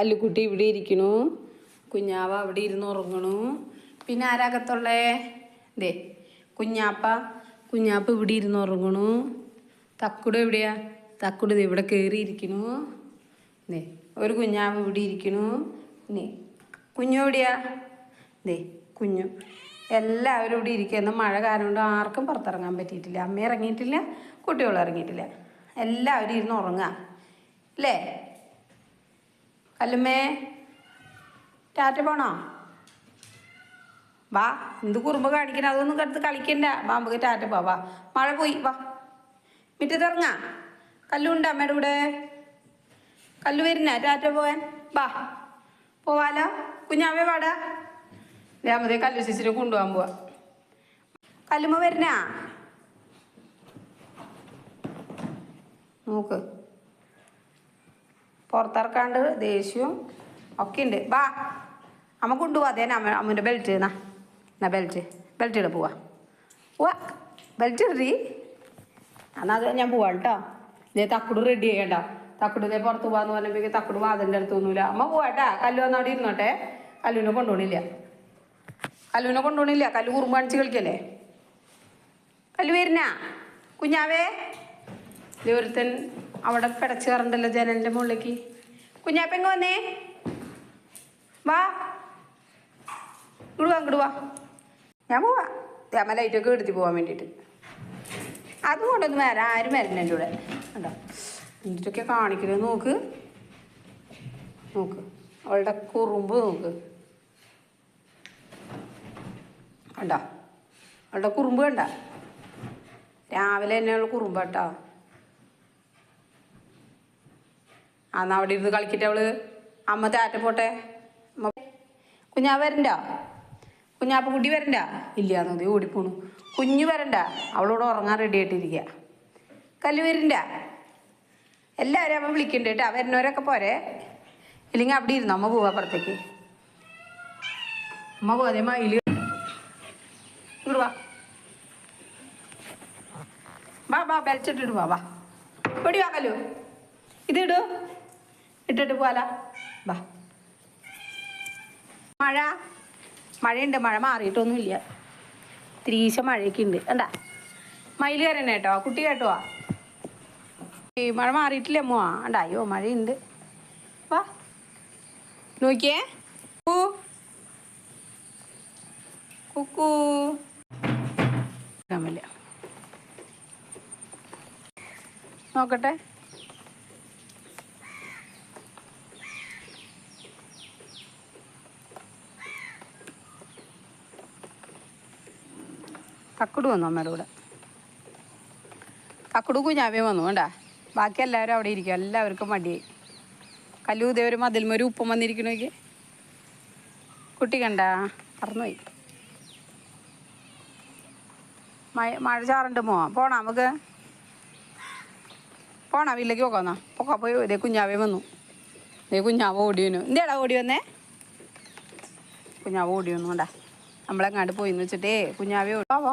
കല്ലുക്കുട്ടി ഇവിടെ ഇരിക്കണു. കുഞ്ഞാവ അവിടെ ഇരുന്ന് ഉറങ്ങണു. പിന്നെ ആരാകത്തുള്ളേ? ദേ കുഞ്ഞാപ്പ കുഞ്ഞാപ്പ ഇവിടെ ഇരുന്ന് ഉറങ്ങണു. തക്കുട എവിടെയാ? തക്കുട ഇവിടെ കയറിയിരിക്കണു ദേ ഒരു കുഞ്ഞാവ് ഇവിടെ ഇരിക്കണു. നീ കുഞ്ഞു എവിടെയാ? ദേ കുഞ്ഞു. എല്ലാവരും ഇവിടെ ഇരിക്കുന്ന മഴ കാരണം കൊണ്ട് ആർക്കും പുറത്തിറങ്ങാൻ പറ്റിയിട്ടില്ല. അമ്മ ഇറങ്ങിയിട്ടില്ല കുട്ടികൾ ഇറങ്ങിയിട്ടില്ല. എല്ലാവരും ഇരുന്ന് ഉറങ്ങുക അല്ലേ കല്ലുമ്മേ ടാറ്റ പോണോ വാ എന്ത് കുറുമ്പ് കാണിക്കണം? അതൊന്നും കടുത്ത് കളിക്കണ്ട. വാ നമുക്ക് ടാറ്റ പോ വാ മഴ പോയി വാ. മുറ്റത്തിറങ്ങാ കല്ലുണ്ട് അമ്മയുടെ കൂടെ. കല്ലു വരുന്ന ടാറ്റ പോവാൻ. വാ പോവാലോ? കുഞ്ഞാവേ വാടാ. രാമതേ കല്ലു ചേച്ചിനെ കൊണ്ടുപോകാൻ പോവാ. കല്ലുമ്മ വരുന്ന? നോക്ക്. പുറത്തിറക്കാണ്ട് ദേഷ്യവും ഒക്കെ ഉണ്ട്. വാ അമ്മ കൊണ്ടുപോവാ അതേ അമ്മ അമ്മന്റെ ബെൽറ്റ് എന്നാ എന്നാ ബെൽറ്റ് ബെൽറ്റ് ഇട പോവാ. പോവാ ബെൽറ്റ് ഇടറി എന്നാ അത് ഞാൻ പോവാം കേട്ടോ ഇതേ തക്കുട് റെഡി ചെയ്യണ്ട തക്കുട് ഇതേ പുറത്ത് പോവാന്ന് പറഞ്ഞപ്പോഴേക്ക് തക്കുട് വാതിന്റെ അടുത്ത് ഒന്നുമില്ല അമ്മ പോവാട്ടാ കല്ലു വന്ന് അവിടെ ഇരുന്നോട്ടെ. കല്ലുവിനെ കൊണ്ടുപോണില്ല. കല്ലുവിനെ കൊണ്ടുപോണില്ല. കല്ലു കുറുമ്പ് കാണിച്ച് കളിക്കല്ലേ? കല്ലു വരുന്നാ? കുഞ്ഞാവേ? ഒരുത്തൻ അവിടെ പിടച്ച് കയറണ്ടല്ലോ ജനലിന്റെ മുകളിലേക്ക്? കുഞ്ഞാപ്പെങ്ങ വന്നേ വാ. ഇങ്ങോട്ട് വാ ഇങ്ങോട്ട് വാ. ഞാൻ പോവാ. അമ്മ ലൈറ്റൊക്കെ എടുത്തി പോവാൻ വേണ്ടിയിട്ട്. അതും കൊണ്ടൊന്നും വരാം. ആരും വരണ്ട എന്റെ കൂടെ കണ്ടോ? എന്തിട്ടൊക്കെ കാണിക്കുന്നത് നോക്ക്. നോക്ക്. അവളുടെ കുറുമ്പ് നോക്ക്. കണ്ടോ? അവളുടെ കുറുമ്പ് കണ്ട? രാവിലെ തന്നെയുള്ള കുറുമ്പ് കേട്ടോ അന്ന് അവിടെ ഇരുന്ന് കളിക്കട്ടെ അവൾ. അമ്മ താറ്റ പോട്ടെ. കുഞ്ഞാ വരണ്ട? കുഞ്ഞാപ്പ കുട്ടി വരണ്ട? ഇല്ല എന്നതി ഓടിപ്പോണു. കുഞ്ഞു വരണ്ട? അവളോട് ഉറങ്ങാൻ റെഡി ആയിട്ടിരിക്കുക കല്ല് വരണ്ട. എല്ലാവരും അമ്മ വിളിക്കണ്ട കേട്ടോ. വരുന്നവരൊക്കെ പോരെ. ഇല്ലെങ്കിൽ അവിടെ ഇരുന്നു? അമ്മ പോവാ പുറത്തേക്ക്. അമ്മ പോവാതെ മയിൽ. വാ. വാ വാ ബെൽറ്റ് ഇട്ടിട്ട് വാ വാ. വാ കല്ലു. ഇതിടൂ ഇട്ടിട്ട് പോവാല. വാ. മഴ. മഴയുണ്ട്. മഴ മാറിയിട്ടൊന്നുമില്ല. തിരീശ മഴയൊക്കെ ഉണ്ട് എന്താ മയിൽ കയറണേ കേട്ടോ. കുട്ടി കേട്ടോ ഈ മഴ മാറിയിട്ടില്ല അമ്മ കണ്ടാ? അയ്യോ മഴയുണ്ട്. വാ. നോക്കിയേ. കൂ. കുക്കൂ. നോക്കട്ടെ. കക്കുടു വന്നു അമ്മയുടെ കൂടെ. കക്കുടു കുഞ്ഞാവേ വന്നു വേണ്ട ബാക്കി എല്ലാവരും അവിടെ ഇരിക്കും. എല്ലാവർക്കും മടിയായി കല്ലു ഇതേ ഒരു മതിൽമൊരു ഉപ്പം വന്നിരിക്കണോക്ക് കുട്ടി കണ്ടാ? മറന്നുപോയി. മഴ മഴ ചാറുണ്ട് മോ പോണാ നമുക്ക്? പോണാ? വീട്ടിലേക്ക് പോക്കാന്നാ പൊക്കാ പോയി. ഇതേ കുഞ്ഞാവേ വന്നു. ഇതേ കുഞ്ഞാവ് ഓടി വന്നു. എന്തേടാ ഓടി വന്നേ? കുഞ്ഞാവ് ഓടി വന്നു കൊണ്ടാ? നമ്മളെങ്ങാണ്ട് പോയി എന്ന് വെച്ചിട്ടേ കുഞ്ഞാവേ ഓടി വാ വാ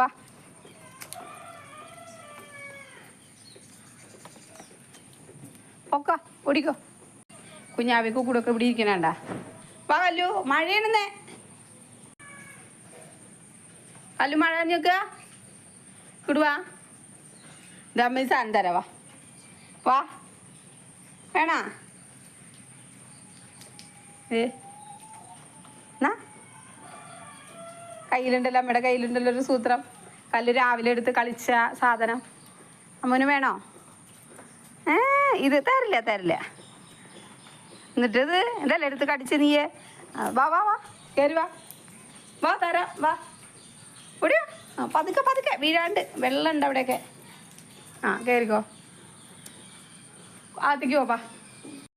വാ. പൊക്കാ ഓടിക്കാ. കുഞ്ഞാവിക്ക് കൂടെ ഒക്കെ ഇവിടെ ഇരിക്കണണ്ട. വാ അല്ലു മഴയാണെന്നേ. അല്ലു മഴ ഞെക്ക ഇടുവാ ദമ്മി സാധനം വാ. വേണാ? ഏ? കയ്യിലുണ്ടല്ലോ അമ്മയുടെ കയ്യിലുണ്ടല്ലോ ഒരു സൂത്രം. കല്ല് രാവിലെ എടുത്ത് കളിച്ച സാധനം. അമ്മന് വേണോ? ഏ ഇത് തരില്ല തരില്ല. എന്നിട്ട് ഇത് ഇതല്ലേ എടുത്ത് കടിച്ച് നീയെ? വാ വാ വാ കയറി വാ. വാ തരാം വാ. ഓടിയോ? ആ പതുക്കെ പതുക്കെ. വീഴാണ്ട്. വെള്ളം ഉണ്ട് അവിടെയൊക്കെ. ആ കയറിക്കോ Hadi gidiyor bak.